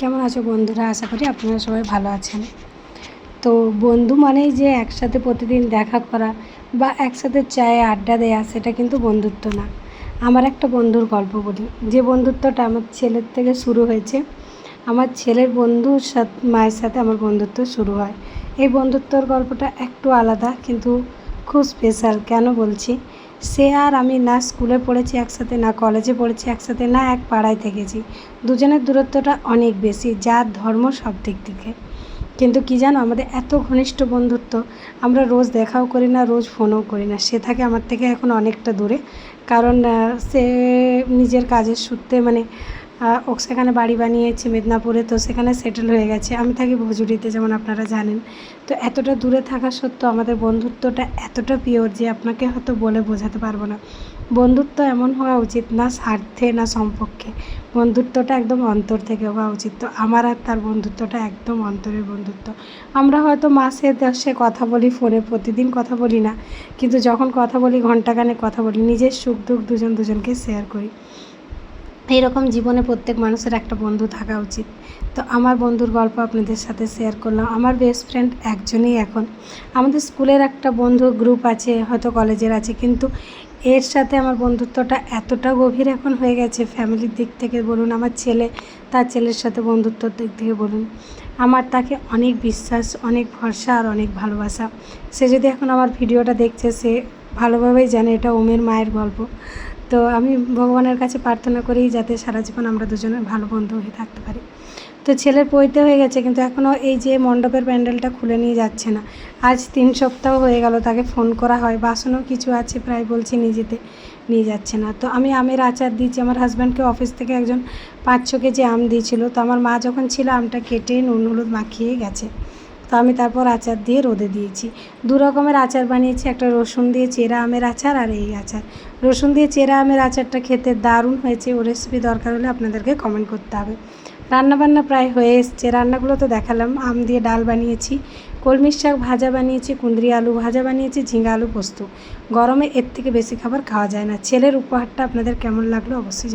কেমন আছো বন্ধুরা? আশা করি আপনারা সবাই ভালো আছেন। তো বন্ধু মানেই যে একসাথে প্রতিদিন দেখা করা বা একসাথে চায়ে আড্ডা দেয়া, সেটা কিন্তু বন্ধুত্ব না। আমার একটা বন্ধুর গল্প বলি। যে বন্ধুত্বটা আমার ছেলের থেকে শুরু হয়েছে, আমার ছেলের বন্ধুর সাথে, মায়ের সাথে আমার বন্ধুত্ব শুরু হয়। এই বন্ধুত্বর গল্পটা একটু আলাদা, কিন্তু খুব স্পেশাল কেন বলছি? সে আর আমি না স্কুলে পড়েছি একসাথে, না কলেজে পড়েছি একসাথে, না এক পাড়ায় থেকেছি। দুজনের দূরত্বটা অনেক বেশি যার ধর্ম সব দিক থেকে। কিন্তু কি জানো, আমাদের এত ঘনিষ্ঠ বন্ধুত্ব, আমরা রোজ দেখাও করি না, রোজ ফোনও করি না। সে থাকে আমার থেকে এখন অনেকটা দূরে। কারণ সে নিজের কাজের সূত্রে মানে সেখানে বাড়ি বানিয়েছে মেদিনীপুরে, তো সেখানে সেটেল হয়ে গেছে। আমি থাকি ভজুরিতে যেমন আপনারা জানেন। তো এতটা দূরে থাকা সত্ত্বেও আমাদের বন্ধুত্বটা এতটা পিওর যে আপনাকে হয়তো বলে বোঝাতে পারব না। বন্ধুত্ব এমন হওয়া উচিত না স্বার্থে, না সম্পর্কে। বন্ধুত্বটা একদম অন্তর থেকে হওয়া উচিত। তো আমার আর তার বন্ধুত্বটা একদম অন্তরের বন্ধুত্ব। আমরা হয়তো মাসে দশে কথা বলি, ফোনে প্রতিদিন কথা বলি না। কিন্তু যখন কথা বলি ঘন্টাখানে কথা বলি, নিজের সুখ দুঃখ দুজন দুজনকে শেয়ার করি। এইরকম জীবনে প্রত্যেক মানুষের একটা বন্ধু থাকা উচিত। তো আমার বন্ধুর গল্প আপনাদের সাথে শেয়ার করলাম। আমার বেস্ট ফ্রেন্ড একজনই এখন। আমাদের স্কুলের একটা বন্ধু গ্রুপ আছে, হয়তো কলেজের আছে, কিন্তু এর সাথে আমার বন্ধুত্বটা এতটা গভীর এখন হয়ে গেছে। ফ্যামিলির দিক থেকে বলুন, আমার ছেলে, তার ছেলের সাথে বন্ধুত্বর দিক থেকে বলুন, আমার তাকে অনেক বিশ্বাস, অনেক ভরসা আর অনেক ভালোবাসা। সে যদি এখন আমার ভিডিওটা দেখছে, সে ভালোভাবেই জানে, এটা ওমের মায়ের গল্প। তো আমি ভগবানের কাছে প্রার্থনা করি যাতে সারা জীবন আমরা দুজনে ভালো বন্ধু হয়ে থাকতে পারি। তো ছেলের পৈতে হয়ে গেছে, কিন্তু এখনও এই যে মণ্ডপের প্যান্ডেলটা খুলে নিয়ে যাচ্ছে না। আজ তিন সপ্তাহ হয়ে গেল তাকে ফোন করা হয়, বাসনও কিছু আছে প্রায় বলছি নিজেতে নিয়ে যাচ্ছে না। তো আমি আমের আচার দিয়েছি আমার হাজব্যান্ডকে অফিস থেকে একজন পাঁচ ছ কেজি আম দিয়েছিল। তো আমার মা যখন ছিল আমটা কেটে নুন, হলুদ মাখিয়ে গেছে। তো আমি তারপর আচার দিয়ে রোদে দিয়েছি। দু রকমের আচার বানিয়েছি, একটা রসুন দিয়ে চেরা আমের আচার আর এই আচার। রসুন দিয়ে চেরা আমের আচারটা খেতে দারুণ হয়েছে, ও রেসিপি দরকার হলে আপনাদেরকে কমেন্ট করতে হবে। রান্নাবান্না প্রায় হয়ে এসছে, রান্নাগুলো তো দেখালাম। আম দিয়ে ডাল বানিয়েছি, কলমির শাক ভাজা বানিয়েছি, কুঁদরি আলু ভাজা বানিয়েছি ঝিঙ্গা আলু পোস্ত। গরমে এর থেকে বেশি খাবার খাওয়া যায় না। ছেলের উপহারটা আপনাদের কেমন লাগল অবশ্যই